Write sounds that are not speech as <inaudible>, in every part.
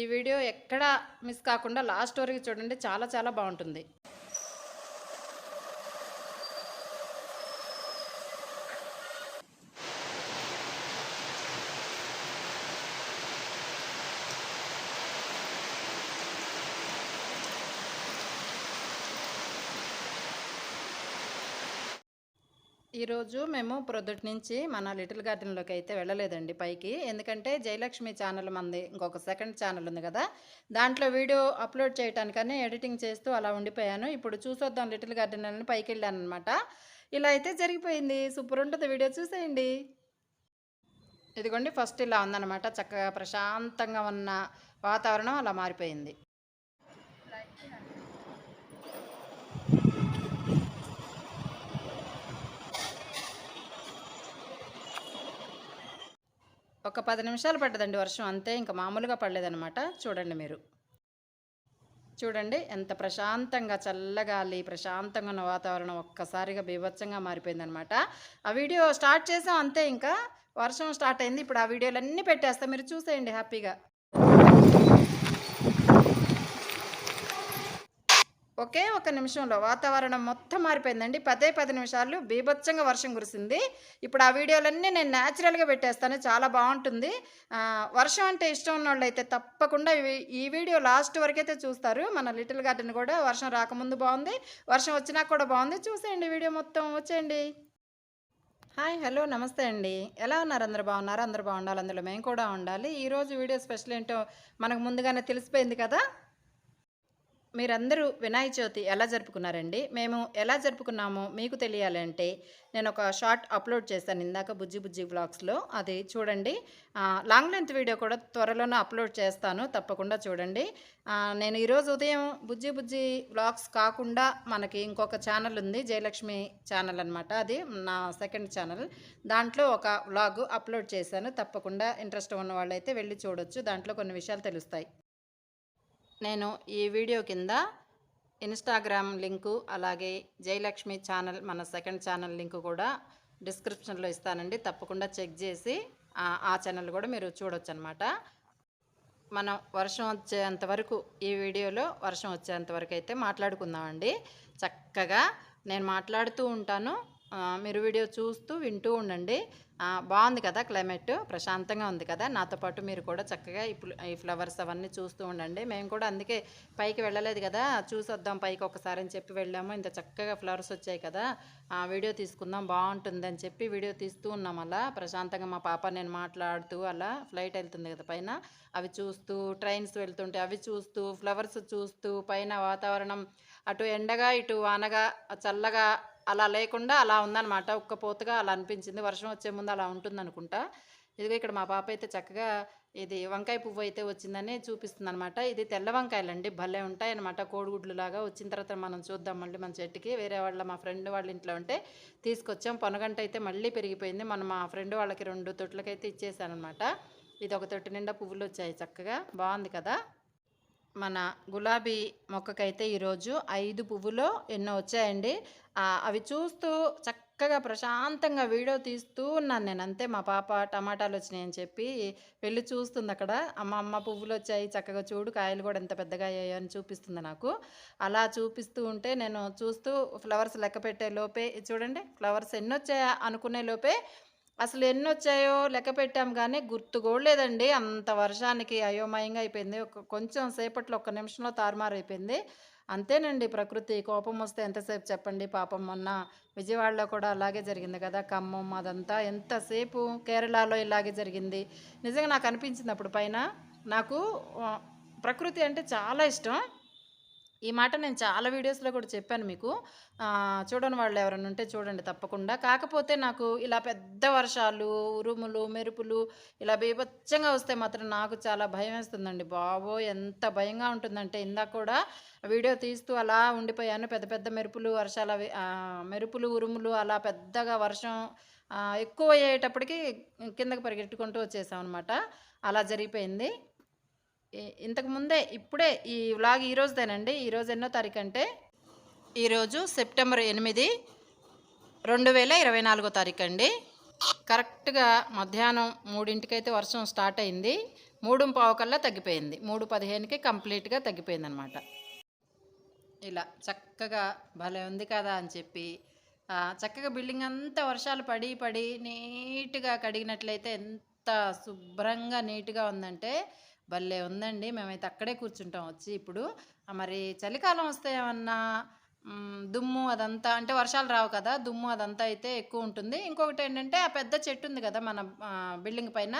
ఈ వీడియో ఎక్కడ మిస్ కాకుండా లాస్ట్ వరకు చూడండి. చాలా చాలా బాగుంటుంది. ఈరోజు మేము ప్రొద్దుటి నుంచి మన లిటిల్ గార్డెన్లోకి అయితే వెళ్ళలేదండి పైకి. ఎందుకంటే జయలక్ష్మి ఛానల్ మంది ఇంకొక సెకండ్ ఛానల్ ఉంది కదా. దాంట్లో వీడియో అప్లోడ్ చేయడానికని ఎడిటింగ్ చేస్తూ అలా ఉండిపోయాను. ఇప్పుడు చూసొద్దాం లిటిల్ గార్డెన్ అని పైకి వెళ్ళాను అనమాట ఇలా అయితే జరిగిపోయింది. సూపర్ ఉంటుంది వీడియో చూసేయండి. ఇదిగోండి ఫస్ట్ ఇలా ఉందన్నమాట. చక్కగా ప్రశాంతంగా ఉన్న వాతావరణం అలా మారిపోయింది. ఒక పది నిమిషాలు పడ్డదండి వర్షం. అంతే ఇంకా మామూలుగా పడలేదనమాట చూడండి మీరు. చూడండి ఎంత ప్రశాంతంగా చల్లగాలి ప్రశాంతంగా ఉన్న వాతావరణం ఒక్కసారిగా బీభత్సంగా మారిపోయిందనమాట ఆ వీడియో స్టార్ట్ చేసాం అంతే ఇంకా. వర్షం స్టార్ట్ అయింది. ఇప్పుడు ఆ వీడియోలు అన్నీ పెట్టేస్తా. మీరు చూసేయండి హ్యాపీగా. ఒకే ఒక నిమిషంలో వాతావరణం మొత్తం మారిపోయిందండి. పదే పది నిమిషాలు బీభత్సంగా వర్షం కురిసింది. ఇప్పుడు ఆ వీడియోలన్నీ నేను న్యాచురల్గా పెట్టేస్తాను. చాలా బాగుంటుంది. వర్షం అంటే ఇష్టం ఉన్న వాళ్ళు అయితే తప్పకుండా ఈ వీడియో లాస్ట్ వరకైతే చూస్తారు. మన లిటిల్ గార్డెన్ కూడా వర్షం రాకముందు బాగుంది. వర్షం వచ్చినా కూడా బాగుంది. చూసేయండి వీడియో మొత్తం వచ్చేయండి. హాయ్ హలో నమస్తే అండి. ఎలా ఉన్నారు? అందరు బాగున్నారు? అందరు బాగుండాలి. అందులో మేము కూడా ఉండాలి. ఈరోజు వీడియో స్పెషల్ ఏంటో మనకు ముందుగానే తెలిసిపోయింది కదా? మీరందరూ వినాయక చవితి ఎలా జరుపుకున్నారండి? మేము ఎలా జరుపుకున్నామో మీకు తెలియాలంటే నేను ఒక షార్ట్ అప్లోడ్ చేశాను ఇందాక బుజ్జి బుజ్జి బ్లాగ్స్లో అది చూడండి. లాంగ్ లెంత్ వీడియో కూడా త్వరలోనే అప్లోడ్ చేస్తాను. తప్పకుండా చూడండి. నేను ఈరోజు ఉదయం బుజ్జి బుజ్జి బ్లాగ్స్ కాకుండా మనకి ఇంకొక ఛానల్ ఉంది. జయలక్ష్మి ఛానల్ అనమాట అది. నా సెకండ్ ఛానల్. దాంట్లో ఒక వ్లాగ్ అప్లోడ్ చేశాను. తప్పకుండా ఇంట్రెస్ట్ ఉన్న వాళ్ళైతే వెళ్ళి చూడొచ్చు. దాంట్లో కొన్ని విషయాలు తెలుస్తాయి. నేను ఈ వీడియో కింద ఇన్స్టాగ్రామ్ లింకు అలాగే జయలక్ష్మి ఛానల్ మన సెకండ్ ఛానల్ లింకు కూడా డిస్క్రిప్షన్లో ఇస్తానండి. తప్పకుండా చెక్ చేసి ఆ- ఛానల్ కూడా మీరు చూడొచ్చు అనమాట మనం వర్షం వచ్చేంత వరకు ఈ వీడియోలో వర్షం వచ్చేంత వరకు అయితే మాట్లాడుకుందామండి. చక్కగా నేను మాట్లాడుతూ ఉంటాను. మీరు వీడియో చూస్తూ వింటూ ఉండండి. బాగుంది కదా క్లైమేట్ ప్రశాంతంగా ఉంది కదా. నాతో పాటు మీరు కూడా చక్కగా ఈ ఈ ఫ్లవర్స్ అవన్నీ చూస్తూ ఉండండి. మేము కూడా అందుకే పైకి వెళ్ళలేదు కదా. చూసొద్దాం పైకి ఒకసారి అని చెప్పి వెళ్ళాము. ఇంత చక్కగా ఫ్లవర్స్ వచ్చాయి కదా. వీడియో తీసుకుందాం బాగుంటుంది అని చెప్పి వీడియో తీస్తూ ఉన్నాం అలా. ప్రశాంతంగా మా పాప నేను మాట్లాడుతూ అలా ఫ్లైట్ వెళ్తుంది కదా పైన. అవి చూస్తూ ట్రైన్స్ వెళ్తుంటే అవి చూస్తూ ఫ్లవర్స్ చూస్తూ పైన వాతావరణం అటు ఎండగా ఇటు వానగా చల్లగా అలా లేకుండా అలా ఉందన్నమాట. ఉక్కపోతగా అలా అనిపించింది. వర్షం వచ్చే ముందు అలా ఉంటుంది అనుకుంటా ఇదిగో ఇక్కడ మా పాప అయితే చక్కగా ఇది వంకాయ పువ్వు అయితే వచ్చిందని చూపిస్తుంది అనమాట ఇది తెల్ల వంకాయలండి. భలే ఉంటాయి అనమాట కోడిగుడ్లు లాగా వచ్చిన తర్వాత మనం చూద్దాం మళ్ళీ మన చెట్టుకి. వేరే వాళ్ళ మా ఫ్రెండ్ వాళ్ళ ఇంట్లో ఉంటే తీసుకొచ్చాం. పొనగంట అయితే మళ్ళీ పెరిగిపోయింది. మనం మా ఫ్రెండ్ వాళ్ళకి రెండు తొట్లకైతే ఇచ్చేసాను అనమాట ఇది ఒక తొట్టి నిండా పువ్వులు వచ్చాయి చక్కగా. బాగుంది కదా? మన గులాబీ మొక్కకైతే ఈరోజు ఐదు పువ్వులు ఎన్నో వచ్చాయండి. అవి చూస్తూ చక్కగా ప్రశాంతంగా వీడియో తీస్తూ ఉన్నాను నేను. అంతే మా పాప టమాటాలు వచ్చినాయి అని చెప్పి వెళ్ళి చూస్తుంది అక్కడ. అమ్మ అమ్మ పువ్వులు వచ్చాయి చక్కగా చూడు కాయలు కూడా ఎంత పెద్దగా అయ్యాయో అని చూపిస్తుంది నాకు. అలా చూపిస్తూ ఉంటే నేను చూస్తూ ఫ్లవర్స్ లెక్క పెట్టే లోపే చూడండి ఫ్లవర్స్ ఎన్ని వచ్చాయా అనుకునే లోపే అసలు ఎన్ని వచ్చాయో లెక్క పెట్టాం కానీ గుర్తు కూడా లేదండి. అంత వర్షానికి అయోమయంగా అయిపోయింది. ఒక కొంచెం సేపట్లో ఒక్క నిమిషంలో తారుమారైపోయింది అయిపోయింది. అంతేనండి ప్రకృతి. కోపం వస్తే ఎంతసేపు చెప్పండి? పాపం మొన్న విజయవాడలో కూడా అలాగే జరిగింది కదా ఖమ్మం. అదంతా ఎంతసేపు కేరళలో ఇలాగే జరిగింది? నిజంగా నాకు అనిపించింది అప్పుడు పైన. నాకు ప్రకృతి అంటే చాలా ఇష్టం. ఈ మాట నేను చాలా వీడియోస్లో కూడా చెప్పాను మీకు. చూడని వాళ్ళు ఎవరైనా ఉంటే చూడండి తప్పకుండా. కాకపోతే నాకు ఇలా పెద్ద వర్షాలు ఉరుములు మెరుపులు ఇలా బీభత్సంగా వస్తే మాత్రం నాకు చాలా భయం వేస్తుందండి. బాబో ఎంత భయంగా ఉంటుందంటే ఇందాక కూడా వీడియో తీస్తూ అలా ఉండిపోయాను. పెద్ద పెద్ద మెరుపులు వర్షాలు మెరుపులు ఉరుములు అలా పెద్దగా వర్షం ఎక్కువ అయ్యేటప్పటికి కిందకి పరిగెట్టుకుంటూ వచ్చేసాం అనమాట అలా జరిగిపోయింది. ఇంతకుముందే ఇప్పుడే ఈ వ్లాగ్ ఈ ఈరోజు ఎన్నో తారీఖు అంటే ఈరోజు సెప్టెంబర్ ఎనిమిది రెండు వేల ఇరవై నాలుగో తారీఖు అండి కరెక్ట్గా మధ్యాహ్నం మూడింటికైతే వర్షం స్టార్ట్ అయింది. మూడు పావుకల్లా తగ్గిపోయింది. మూడు పదిహేనుకి కంప్లీట్గా తగ్గిపోయింది అనమాట ఇలా చక్కగా భలే ఉంది కదా అని చెప్పి చక్కగా బిల్డింగ్ అంతా వర్షాలు పడి పడి నీట్గా కడిగినట్లయితే ఎంత శుభ్రంగా నీట్గా ఉందంటే భలే ఉందండి. మేమైతే అక్కడే కూర్చుంటాం వచ్చి ఇప్పుడు. మరి చలికాలం వస్తే ఏమన్నా దుమ్ము అదంతా అంటే వర్షాలు రావు కదా దుమ్ము అదంతా అయితే ఎక్కువ ఉంటుంది. ఇంకొకటి ఏంటంటే ఆ పెద్ద చెట్టు ఉంది కదా మన బిల్డింగ్ పైన.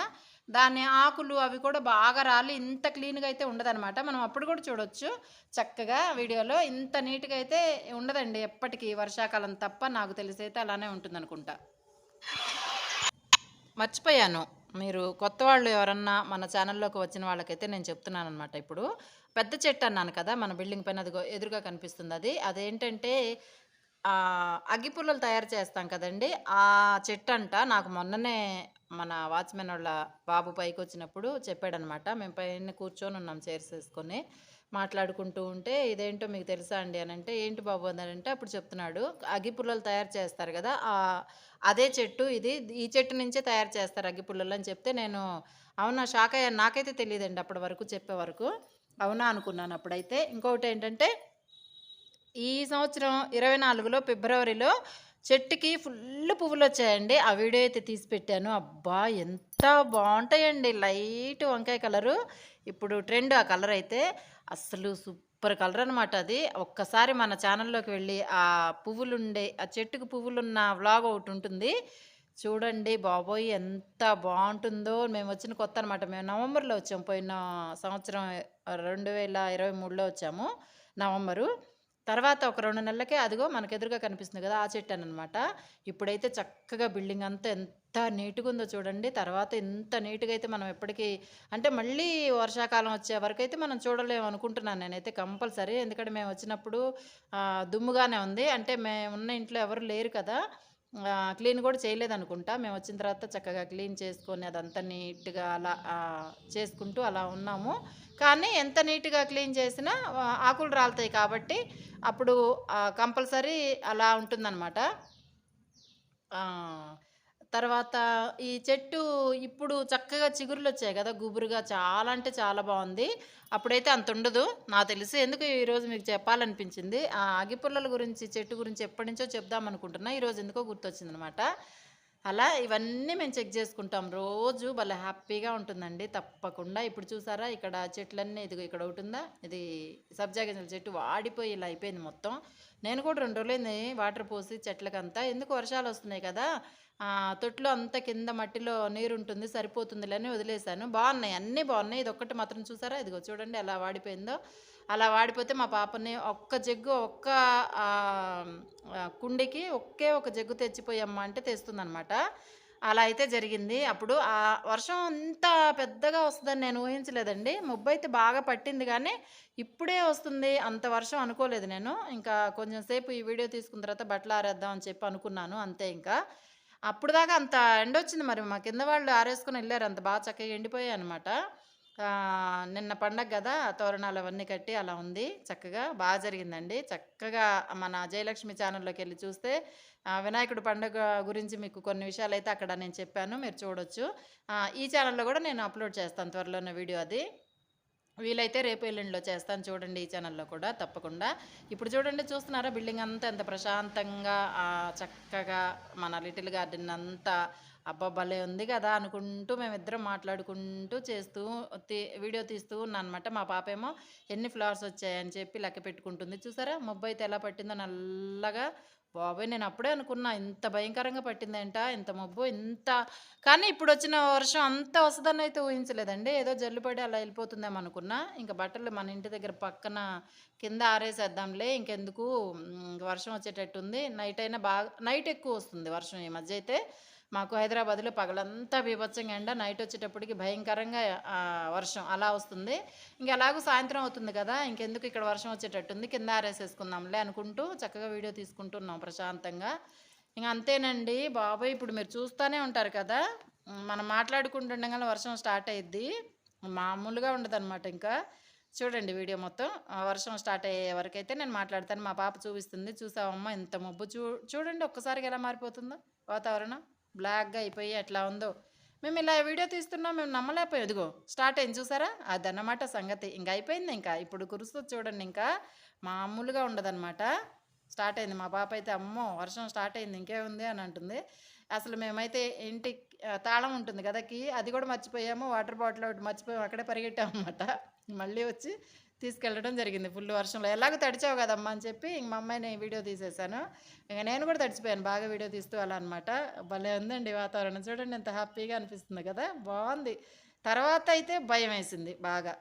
దాని ఆకులు అవి కూడా బాగా రాలి ఇంత క్లీన్గా అయితే ఉండదన్నమాట. మనం అప్పుడు కూడా చూడొచ్చు చక్కగా వీడియోలో. ఇంత నీట్గా అయితే ఉండదండి ఎప్పటికీ వర్షాకాలం తప్ప. నాకు తెలిసి అయితే అలానే ఉంటుంది అనుకుంటా మర్చిపోయాను. మీరు కొత్త వాళ్ళు ఎవరన్నా మన ఛానల్లోకి వచ్చిన వాళ్ళకైతే నేను చెప్తున్నాను అనమాట ఇప్పుడు. పెద్ద చెట్టు అన్నాను కదా మన బిల్డింగ్ పైన అదిగో ఎదురుగా కనిపిస్తుంది అది. అదేంటంటే అగ్గిపుల్లలు తయారు చేస్తాం కదండి. ఆ చెట్టు అంట నాకు మొన్ననే మన వాచ్మెన్ వాళ్ళ బాబు పైకి వచ్చినప్పుడు చెప్పాడనమాట మేము పైన కూర్చొని ఉన్నాం చైర్స్ వేసుకొని. మాట్లాడుకుంటూ ఉంటే ఇదేంటో మీకు తెలుసా అండి? అని అంటే ఏంటి బాబు? అని అంటే అప్పుడు చెప్తున్నాడు. అగ్గిపుల్లలు తయారు చేస్తారు కదా ఆ అదే చెట్టు ఇది ఈ చెట్టు నుంచే తయారు చేస్తారు అగ్గిపుల్లలు అని చెప్తే నేను అవునా షాక్ అయ్యాను. నాకైతే తెలియదండి అప్పటి వరకు చెప్పే వరకు. అవునా? అనుకున్నాను అప్పుడైతే. ఇంకొకటి ఏంటంటే ఈ సంవత్సరం ఇరవై నాలుగులో ఫిబ్రవరిలో చెట్టుకి ఫుల్ పువ్వులు వచ్చాయండి. ఆ వీడియో అయితే తీసి పెట్టాను. అబ్బా ఎంత బాగుంటాయండి. లైట్ వంకాయ కలరు. ఇప్పుడు ట్రెండ్ ఆ కలర్ అయితే. అసలు సూపర్ కలర్ అనమాట అది. ఒక్కసారి మన ఛానల్లోకి వెళ్ళి ఆ పువ్వులుండే ఆ చెట్టుకు పువ్వులున్న వ్లాగ్ ఒకటి ఉంటుంది. చూడండి బాబోయ్ ఎంత బాగుంటుందో. మేము వచ్చిన కొత్త అనమాట మేము నవంబర్లో వచ్చాము పోయిన సంవత్సరం రెండు వేల ఇరవై మూడులో వచ్చాము నవంబరు. తర్వాత ఒక రెండు నెలలకే అదిగో మనకు ఎదురుగా కనిపిస్తుంది కదా ఆ చెట్టు అనమాట ఇప్పుడైతే చక్కగా బిల్డింగ్ అంతా ఎంత నీట్గా ఉందో చూడండి. తర్వాత ఎంత నీట్గా అయితే మనం ఎప్పటికీ అంటే మళ్ళీ వర్షాకాలం వచ్చే వరకు అయితే మనం చూడలేము అనుకుంటున్నాను నేనైతే కంపల్సరీ. ఎందుకంటే మేము వచ్చినప్పుడు దుమ్ముగానే ఉంది. అంటే మేము ఉన్న ఇంట్లో ఎవరు లేరు కదా. క్లీన్ కూడా చేయలేదు అనుకుంటా మేము వచ్చిన తర్వాత చక్కగా క్లీన్ చేసుకొని అదంతా నీట్గా అలా చేసుకుంటూ అలా ఉన్నాము. కానీ ఎంత నీట్గా క్లీన్ చేసినా ఆకులు రాలుతాయి కాబట్టి అప్పుడు కంపల్సరీ అలా ఉంటుందన్నమాట. తర్వాత ఈ చెట్టు ఇప్పుడు చక్కగా చిగురులు వచ్చాయి కదా గుబురుగా చాలా అంటే చాలా బాగుంది. అప్పుడైతే అంత ఉండదు. నాకు తెలిసి ఎందుకు ఈరోజు మీకు చెప్పాలనిపించింది? ఆ అగిపుల్లల గురించి చెట్టు గురించి ఎప్పటి నుంచో చెప్దాం అనుకుంటున్నా. ఈరోజు ఎందుకో గుర్తొచ్చిందనమాట. అలా ఇవన్నీ మేము చెక్ చేసుకుంటాం. రోజు భలే హ్యాపీగా ఉంటుందండి. తప్పకుండా. ఇప్పుడు చూసారా ఇక్కడ చెట్లన్నీ ఇదిగో ఇక్కడ ఒకటి ఉందా? ఇది సబ్జా గింజల చెట్టు వాడిపోయి ఇలా అయిపోయింది మొత్తం. నేను కూడా రెండు రోజులైంది వాటర్ పోసి చెట్లకంతా. ఎందుకు వర్షాలు వస్తున్నాయి కదా? తొట్లో అంతా కింద మట్టిలో నీరు ఉంటుంది సరిపోతుందిలని వదిలేశాను. బాగున్నాయి అన్నీ బాగున్నాయి. ఇది ఒక్కటి మాత్రం చూసారా? ఇదిగో చూడండి ఎలా వాడిపోయిందో. అలా వాడిపోతే మా పాపని ఒక్క జగ్గు ఒక్క కుండికి ఒకే ఒక జగ్గు తెచ్చిపోయమ్మ అంటే తెస్తుందనమాట అలా అయితే జరిగింది. అప్పుడు ఆ వర్షం అంత పెద్దగా వస్తుందని నేను ఊహించలేదండి. ముబ్బు అయితే బాగా పట్టింది కానీ ఇప్పుడే వస్తుంది. అంత వర్షం అనుకోలేదు నేను. ఇంకా కొంచెం సేపు ఈ వీడియో తీసుకున్న తర్వాత బట్టలు ఆరేద్దాం అని చెప్పి అనుకున్నాను. అంతే ఇంకా. అప్పుడు దాకా అంత ఎండ వచ్చింది మరి. మా కింద వాళ్ళు ఆరేసుకొని వెళ్ళారు. అంత బాగా చక్కగా ఎండిపోయాయి అనమాట నిన్న పండగ కదా తోరణాలు అవన్నీ కట్టి అలా ఉంది. చక్కగా బాగా జరిగిందండి. చక్కగా మన జయలక్ష్మి ఛానల్లోకి వెళ్ళి చూస్తే వినాయకుడు పండగ పండుగ గురించి మీకు కొన్ని విషయాలు అయితే అక్కడ నేను చెప్పాను. మీరు చూడొచ్చు. ఈ ఛానల్లో కూడా నేను అప్లోడ్ చేస్తాను త్వరలోనే వీడియో అది. వీలైతే రేపు ఎల్లుండిలో చేస్తాను చూడండి ఈ ఛానల్లో కూడా తప్పకుండా. ఇప్పుడు చూడండి చూస్తున్నారా? బిల్డింగ్ అంతా ఎంత ప్రశాంతంగా చక్కగా మన లిటిల్ గార్డెన్ అంతా అబ్బా భలే ఉంది కదా అనుకుంటూ మేమిద్దరం మాట్లాడుకుంటూ చేస్తూ తీ- వీడియో తీస్తూ ఉన్నాను అనమాట మా పాప ఏమో ఎన్ని ఫ్లవర్స్ వచ్చాయని చెప్పి లెక్క పెట్టుకుంటుంది. చూసారా? మొబ్బు అయితే ఎలా పట్టిందో నల్లగా బాబాయ్ నేను అప్పుడే అనుకున్నా ఇంత భయంకరంగా పట్టిందేంట ఇంత మబ్బు ఇంత. కానీ ఇప్పుడు వచ్చిన వర్షం అంత వస్తుందని అయితే ఊహించలేదండి. ఏదో జల్లుపడి అలా వెళ్ళిపోతుందేమో అనుకున్నా. ఇంకా బట్టలు మన ఇంటి దగ్గర పక్కన కింద ఆరేసేద్దాంలే ఇంకెందుకు? వర్షం వచ్చేటట్టుంది. నైట్ అయినా బాగా నైట్ ఎక్కువ వస్తుంది వర్షం ఈ మధ్య అయితే. మాకు హైదరాబాద్లో పగలంతా బీభత్సంగా ఎండ నైట్ వచ్చేటప్పటికి భయంకరంగా వర్షం అలా వస్తుంది. ఇంక ఎలాగో సాయంత్రం అవుతుంది కదా ఇంకెందుకు ఇక్కడ వర్షం వచ్చేటట్టుంది? కింద ఆరేసేసుకుందాంలే అనుకుంటూ చక్కగా వీడియో తీసుకుంటున్నాం ప్రశాంతంగా. ఇంక అంతేనండి బాబాయ్ ఇప్పుడు మీరు చూస్తూనే ఉంటారు కదా. మనం మాట్లాడుకుంటుండగానే వర్షం స్టార్ట్ అయ్యిద్ది మామూలుగా ఉండదు ఇంకా. చూడండి వీడియో మొత్తం. ఆ, వర్షం స్టార్ట్ అయ్యే వరకు అయితే నేను మాట్లాడతాను. మా పాప చూపిస్తుంది. చూసావమ్మా ఇంత మబ్బు చూ చూడండి ఒక్కసారిగా ఎలా మారిపోతుందో. వాతావరణం బ్లాక్గా అయిపోయి ఎట్లా ఉందో. మేము ఇలా వీడియో తీస్తున్నాం మేము నమ్మలేకపోయాం. ఇదిగో స్టార్ట్ అయింది చూసారా? అదన్నమాట సంగతి. ఇంకా అయిపోయింది ఇంకా. ఇప్పుడు కురుస్తుంది చూడండి ఇంకా. మామూలుగా ఉండదన్నమాట. స్టార్ట్ అయింది. మా పాప అయితే అమ్మో వర్షం స్టార్ట్ అయింది ఇంకేముంది అని అంటుంది. అసలు మేమైతే ఇంటి తాళం ఉంటుంది కదా కీ అది కూడా మర్చిపోయాము. వాటర్ బాటిల్ ఒకటి మర్చిపోయాము. అక్కడే పరిగెట్టామన్నమాట. మళ్ళీ వచ్చి తీసుకెళ్ళడం జరిగింది ఫుల్ వర్షంలో. ఎలాగో తడిచావు కదమ్మా అని చెప్పి ఇంక మా అమ్మాయిని వీడియో తీసేశాను ఇంక నేను కూడా తడిచిపోయాను బాగా వీడియో తీస్తూ అలా అనమాట భలే ఉందండి వాతావరణం. చూడండి ఎంత హ్యాపీగా అనిపిస్తుంది కదా. బాగుంది. తర్వాత అయితే భయం వేసింది బాగా.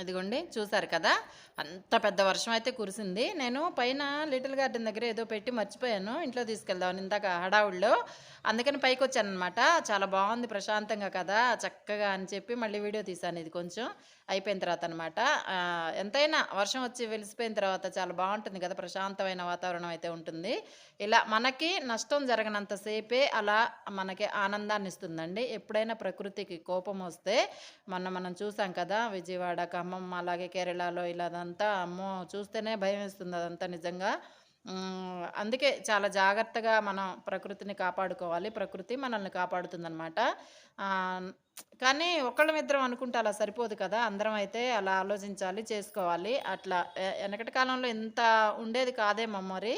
అదిగోండి చూసారు కదా? అంత పెద్ద వర్షం అయితే కురిసింది. నేను పైన లిటిల్ గార్డెన్ దగ్గర ఏదో పెట్టి మర్చిపోయాను. ఇంట్లో తీసుకెళ్దామని ఇందాక హడావుల్లో అందుకని పైకి వచ్చాను అనమాట చాలా బాగుంది ప్రశాంతంగా కదా చక్కగా అని చెప్పి మళ్ళీ వీడియో తీశాను ఇది కొంచెం. అయిపోయిన తర్వాత అనమాట ఎంతైనా వర్షం వచ్చి వెలిసిపోయిన తర్వాత చాలా బాగుంటుంది కదా ప్రశాంతమైన వాతావరణం అయితే ఉంటుంది. ఇలా మనకి నష్టం జరగనంతసేపే అలా మనకి ఆనందాన్ని ఇస్తుందండి. ఎప్పుడైనా ప్రకృతికి కోపం వస్తే మొన్న మనం చూసాం కదా విజయవాడ ఖమ్మం అలాగే కేరళలో ఇలా అదంతా అమ్మో చూస్తేనే భయం వేస్తుంది అదంతా నిజంగా అందుకే చాలా జాగ్రత్తగా మనం ప్రకృతిని కాపాడుకోవాలి. ప్రకృతి మనల్ని కాపాడుతుందన్నమాట కానీ కానీ ఒకళ్ళమిద్దరం అనుకుంటే అలా సరిపోదు కదా! అందరం అయితే అలా ఆలోచించాలి, చేసుకోవాలి. అట్లా వెనకటి కాలంలో ఇంత ఉండేది కాదేమో మరి.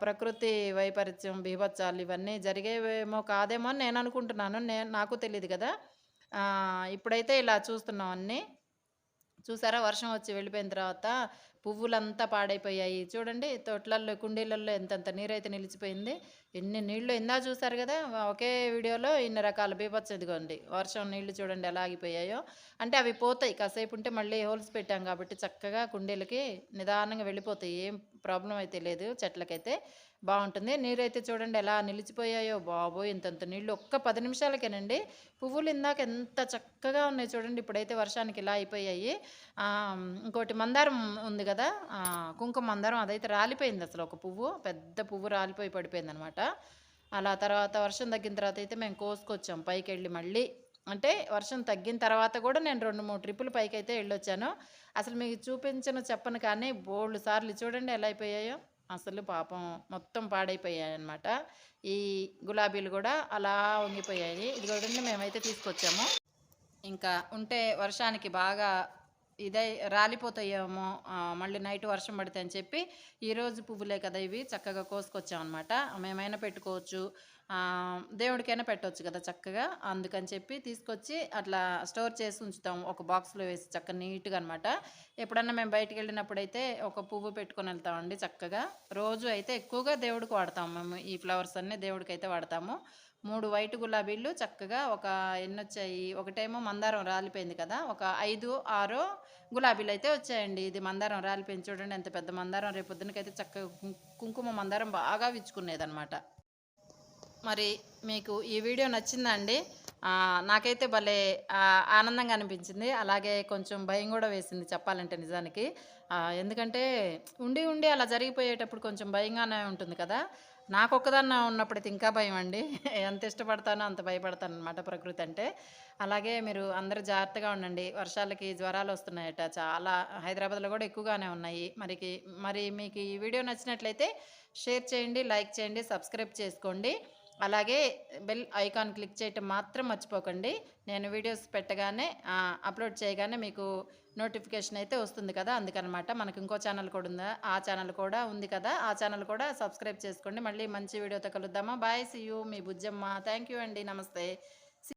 ప్రకృతి వైపరీత్యం, బీభత్సాలు ఇవన్నీ జరిగేవేమో కాదేమో అని నేను అనుకుంటున్నాను. నేను నాకు తెలియదు కదా ఇప్పుడైతే ఇలా చూస్తున్నాం అన్నీ. చూసారా వర్షం వచ్చి వెళ్ళిపోయిన తర్వాత పువ్వులంతా పాడైపోయాయి. చూడండి తోటలల్లో, కుండీలల్లో ఎంతంత నీరైతే నిలిచిపోయింది. ఎన్ని నీళ్ళు ఇందా చూసారు కదా ఒకే వీడియోలో ఇన్ని రకాల బీభత్సం ఇదిగోండి. వర్షం నీళ్ళు చూడండి ఎలా ఆగిపోయాయో. అంటే అవి పోతాయి. కాసేపు ఉంటే మళ్ళీ హోల్స్ పెట్టాం కాబట్టి చక్కగా కుండీలకి నిదానంగా వెళ్ళిపోతాయి. ఏం ప్రాబ్లం అయితే లేదు చెట్లకైతే. బాగుంటుంది నీరైతే చూడండి ఎలా నిలిచిపోయాయో బాబోయ్! ఇంతంత నీళ్ళు ఒక్క పది నిమిషాలకేనండి. పువ్వులు ఇందాక ఎంత చక్కగా ఉన్నాయి చూడండి. ఇప్పుడైతే వర్షానికి ఇలా అయిపోయాయి. ఇంకోటి మందారం ఉంది కదా కుంకుమ మందారం అదైతే రాలిపోయింది అసలు ఒక పువ్వు. పెద్ద పువ్వు రాలిపోయి పడిపోయింది అనమాట అనమాట అలా తర్వాత వర్షం తగ్గిన తర్వాత అయితే మేము కోసుకొచ్చాం పైకి వెళ్ళి మళ్ళీ. అంటే వర్షం తగ్గిన తర్వాత కూడా నేను 2, 3 ట్రిప్పులు పైకి అయితే వెళ్ళొచ్చాను అసలు మీకు చూపించను చెప్పను కానీ బోలెడు సార్లు చూడండి ఎలా అయిపోయాయో. అసలు పాపం మొత్తం పాడైపోయాయన్నమాట. ఈ గులాబీలు కూడా అలా వంగిపోయాయి. ఇది కూడా మేమైతే తీసుకొచ్చాము. ఇంకా ఉంటే వర్షానికి బాగా ఇదై రాలిపోతాయేమో మళ్ళీ నైట్ వర్షం పడితే అని చెప్పి ఈరోజు పువ్వులే కదా ఇవి చక్కగా కోసుకొచ్చామనమాట. మేమైనా పెట్టుకోవచ్చు. దేవుడికైనా పెట్టవచ్చు కదా చక్కగా. అందుకని చెప్పి తీసుకొచ్చి అట్లా స్టోర్ చేసి ఉంచుతాం. ఒక బాక్స్‌లో వేసి చక్కగా నీట్‌గా అనమాట. ఎప్పుడన్నా మేము బయటికెళ్ళినప్పుడైతే ఒక పువ్వు పెట్టుకొని వెళ్తామండి చక్కగా. రోజు అయితే ఎక్కువగా దేవుడికి వాడతాం మేము. ఈ ఫ్లవర్స్ అన్నీ దేవుడికైతే వాడతాము. మూడు వైట్ గులాబీలు చక్కగా ఒక ఎన్నొచ్చాయి, ఒకటేమో మందారం రాలిపోయింది కదా! ఒక ఐదు ఆరు గులాబీలు అయితే వచ్చాయండి. ఇది మందారం రాలిపోయింది చూడండి ఎంత పెద్ద మందారం రేపొద్దునకైతే చక్కగా కుంకుమ మందారం బాగా విచ్చుకునేదనమాట. మరి మీకు ఈ వీడియో నచ్చిందా అండి? నాకైతే భలే ఆనందంగా అనిపించింది. అలాగే కొంచెం భయం కూడా వేసింది చెప్పాలంటే నిజానికి. ఎందుకంటే ఉండి, ఉండి అలా జరిగిపోయేటప్పుడు కొంచెం భయంగానే ఉంటుంది కదా! నాకు ఒక్కదాన్న ఉన్నప్పుడు ఇంకా భయం అండి <laughs> ఎంత ఇష్టపడతానో అంత భయపడతాననమాట ప్రకృతి అంటే. అలాగే మీరు అందరూ జాగ్రత్తగా ఉండండి. వర్షాలకి జ్వరాలు వస్తున్నాయట చాలా. హైదరాబాద్‌లో కూడా ఎక్కువగానే ఉన్నాయి. మరికి మరి మీకు ఈ వీడియో నచ్చినట్లయితే షేర్ చేయండి, లైక్ చేయండి, సబ్స్క్రైబ్ చేసుకోండి. అలాగే బెల్ ఐకాన్ క్లిక్ చేయటం మాత్రం మర్చిపోకండి. నేను వీడియోస్ పెట్టగానే అప్‌లోడ్ చేయగానే మీకు నోటిఫికేషన్ అయితే వస్తుంది కదా! అందుకనమాట. మనకు ఇంకో ఛానల్ కూడా ఉందా ఆ ఛానల్ కూడా ఉంది కదా! ఆ ఛానల్ కూడా సబ్స్క్రైబ్ చేసుకోండి. మళ్ళీ మంచి వీడియోతో కలుద్దామా? Bye. See you. Me Bujjamma. Thank you అండి. నమస్తే.